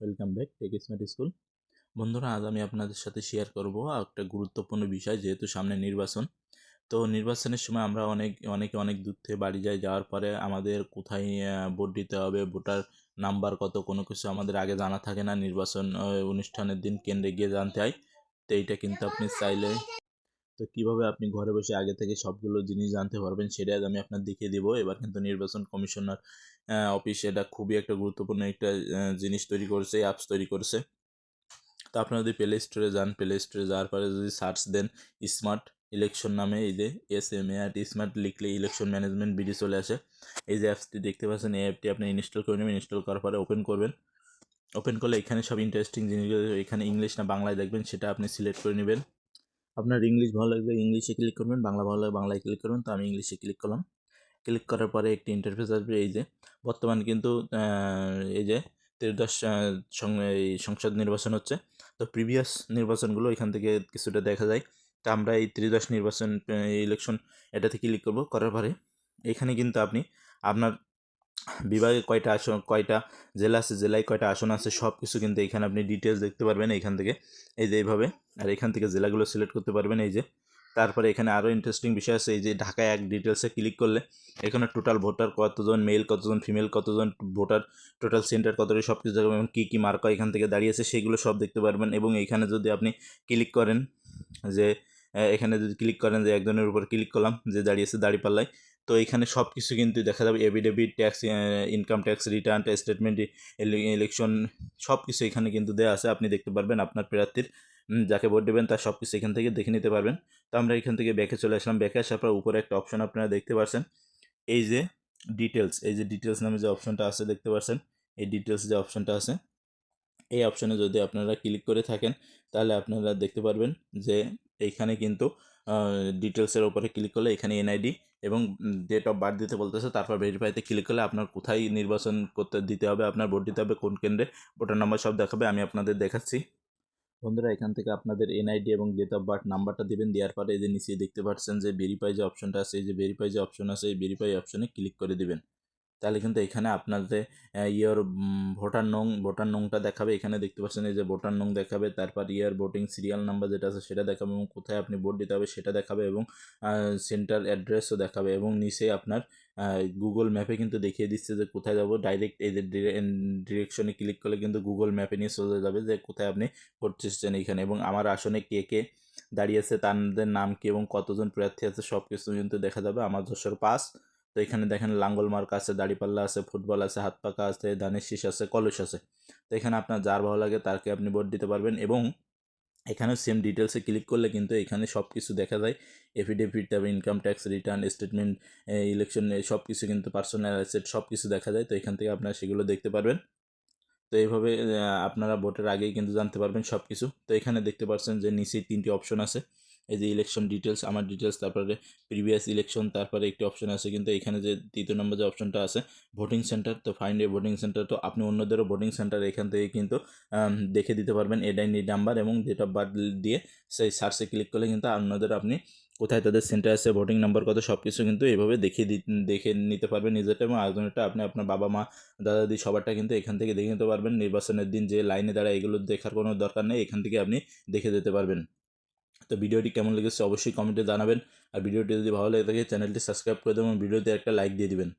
Welcome back tech smart school বন্ধুরা, আজ আমি আপনাদের সাথে শেয়ার করব একটা গুরুত্বপূর্ণ বিষয়, যেহেতু সামনে নির্বাচন। তো নির্বাচনের সময় আমরা অনেক, অনেকে অনেক দূর থেকে বাড়ি যাই, যাওয়ার পরে আমাদের কোথায় ভোট দিতে হবে, ভোটার নাম্বার কত, কোনো কিছু আমাদের আগে জানা থাকে না। নির্বাচন অনুষ্ঠানের দিন কেন্দ্রে গিয়ে জানতে হয়। তো এইটা কিন্তু আপনি চাইলে তো কীভাবে আপনি ঘরে বসে আগে থেকে সবগুলো জিনিস জানতে পারবেন সেটা আজ আমি আপনার দেখিয়ে দিব। এবার কিন্তু নির্বাচন কমিশনার অফিস এটা খুবই একটা গুরুত্বপূর্ণ একটা জিনিস তৈরি করেছে অ্যাপস তৈরি করেছে। তো আপনারা যদি প্লে স্টোরে যান প্লে স্টোরে যাওয়ার পরে যদি সার্চ দেন স্মার্ট ইলেকশন নামে, এই যে S M A R smart লিখলে ইলেকশন ম্যানেজমেন্ট বিডি চলে আসে। এই যে অ্যাপসটি দেখতে পাচ্ছেন, এই অ্যাপটি আপনি ইনস্টল করে নেবেন ইনস্টল করার পরে ওপেন করবেন। ওপেন করলে এখানে সব ইন্টারেস্টিং জিনিসগুলো, এখানে ইংলিশ না বাংলায় দেখবেন, সেটা আপনি সিলেক্ট করে নেবেন। আপনার ইংলিশ ভালো লাগবে, ইংলিশে ক্লিক করবেন, বাংলা ভালো লাগবে, বাংলায় ক্লিক করবেন, তো আমি ইংলিশে ক্লিক করলাম। ক্লিক করার পরে একটি ইন্টারফেস আসবে, এই যে, বর্তমান কিন্তু এই যে এই সংসদ নির্বাচন হচ্ছে, তো প্রিভিয়াস নির্বাচনগুলো এখান থেকে কিছুটা দেখা যায়, তো আমরা এই ত্রিদশ নির্বাচন ইলেকশন এটাতে ক্লিক করব, করার পরে, এখানে কিন্তু আপনি আপনার বিভাগে কয়টা আসন, কয়টা জেলা আছে, জেলায় কয়টা আসন আছে সব কিছু কিন্তু এখানে আপনি ডিটেলস দেখতে পারবেন এখান থেকে। এই যে এইভাবে, আর এখান থেকে জেলাগুলো সিলেক্ট করতে পারবেন, এই যে। তারপরে এখানে আরও ইন্টারেস্টিং বিষয় আছে, এই যে ঢাকা এক ডিটেলসে ক্লিক করলে, এখানে টোটাল ভোটার কতজন মেল কতজন ফিমেল কতজন ভোটার টোটাল সেন্টার কতটা সব কিছু এবং কী কী মার্কা এখান থেকে দাঁড়িয়েছে, সেগুলো সব দেখতে পারবেন। এবং এখানে যদি আপনি ক্লিক করেন যে এখানে যদি ক্লিক করেন যে, একজনের উপর ক্লিক করলাম, যে দাঁড়িয়েছে দাঁড়িপাল্লায় তো এখানে সব কিছু কিন্তু দেখা যাবে affidavit tax income tax return statement election সব কিছু এখানে কিন্তু দেওয়া আছে। আপনি দেখতে পারবেন আপনার প্রার্থীর যাকে ভোট দেবেন তার সব কিছু এখান থেকে দেখে নিতে পারবেন। তো আমরা এখান থেকে ব্যাকে চলে আসলাম। ব্যাকে আসার পর উপরে একটা অপশন আপনারা দেখতে পাচ্ছেন এই যে ডিটেলস এই যে ডিটেলস নামে যে অপশনটা আছে দেখতে পাচ্ছেন এই ডিটেলস যে অপশনটা আছে, এই অপশনে যদি আপনারা ক্লিক করে থাকেন, তাহলে আপনারা দেখতে পারবেন যে এইখানে কিন্তু ডিটেলসের ওপরে ক্লিক করলে এখানে এনআইডি এবং ডেট অফ বার্থ দিতে বলতেছে, তারপর ভেরিফাইতে ক্লিক করলে আপনার কোথায় নির্বাচন করতে, দিতে হবে, আপনার ভোট দিতে হবে, কোন কেন্দ্রে ভোটার নাম্বার সব দেখাবে, আমি আপনাদের দেখাচ্ছি। বন্ধুরা, এখান থেকে আপনাদের এনআইডি এবং ডেট অফ বার্থ নাম্বারটা দেবেন, দেওয়ার পরে এই যে নিচে দেখতে পাচ্ছেন যে ভেরিফাই যে অপশনটা আছে, এই যে ভেরিফাই যে অপশন আছে, এই ভেরিফাই অপশনে ক্লিক করে দিবেন। তাহলে কিন্তু এখানে আপনাদের ইয়ার ভোটার নং, ভোটার নংটা দেখাবে। এখানে দেখতে পাচ্ছেন এই যে, ভোটার নং দেখাবে, তারপর ইয়ার ভোটিং সিরিয়াল নাম্বার যেটা আছে সেটা দেখাবে এবং কোথায় আপনি ভোট দিতে হবে সেটা দেখাবে এবং সেন্টার অ্যাড্রেসও দেখাবে এবং নিচে আপনার গুগল ম্যাপে কিন্তু দেখিয়ে দিচ্ছে যে, কোথায় যাব। ডাইরেক্ট এই যে ডিরেকশনে ক্লিক করলে কিন্তু গুগল ম্যাপে নিয়ে চলে যাবে যে, কোথায় আপনি ভোট দিচ্ছেন এখানে এবং আমার আসনে কে কে দাঁড়িয়েছে তাদের নাম কি এবং কতজন প্রার্থী আছে সব কিছু কিন্তু দেখা যাবে। আমার যশোর পাস তো এখানে দেখেন লাঙ্গল মার্ক আছে, দাড়িপাল্লা আছে, ফুটবল আছে, হাত পাকা আছে, ধানের শীষ আছে, কলস আছে। তো এখানে আপনার যার ভালো লাগে তাকে আপনি ভোট দিতে পারবেন এবং এখানে সেম ডিটেলসে ক্লিক করলে কিন্তু এখানে সব কিছু দেখা যায়। এফিডেভিট তারপর income tax return statement election সব কিছু কিন্তু পার্সোনাল অ্যাসেট সব কিছু দেখা যায়। তো এখান থেকে আপনারা সেগুলো দেখতে পারবেন। তো এইভাবে আপনারা ভোটের আগেই কিন্তু জানতে পারবেন সব কিছু তো এখানে দেখতে পাচ্ছেন যে নিচে তিনটি অপশন আছে। এই যে ইলেকশন ডিটেলস আমার ডিটেলস তারপরে প্রিভিয়াস ইলেকশন তারপরে একটি অপশন আছে, কিন্তু এখানে যে তৃতীয় নম্বর যে অপশনটা আছে voting centre to find a voting centre to আপনি অন্যদেরও ভোটিং সেন্টার এখান থেকে কিন্তু দেখে দিতে পারবেন এডাইনি নাম্বার এবং ডেট অফ বার্থ দিয়ে, সেই সার্চে ক্লিক করলে কিন্তু অন্যদের আপনি কোথায় তাদের সেন্টার আছে ভোটিং নাম্বার কত সব কিছু কিন্তু এইভাবে দেখিয়ে দেখে নিতে পারবেন নিজেরটা এবং আরেকজনেরটা আপনি আপনার বাবা, মা দাদা দিদি সবারটা কিন্তু এখান থেকে দেখে নিতে পারবেন। নির্বাচনের দিন যে লাইনে দাঁড়ায়, এগুলো দেখার কোনো দরকার নেই, এখান থেকে আপনি দেখে যেতে পারবেন। তো ভিডিওটি কেমন লেগেছে অবশ্যই কমেন্টে জানাবেন। আর ভিডিওটি যদি ভালো লেগে থাকে, চ্যানেলটি সাবস্ক্রাইব করে দেবেন ভিডিওতে একটা লাইক দিয়ে দিবেন।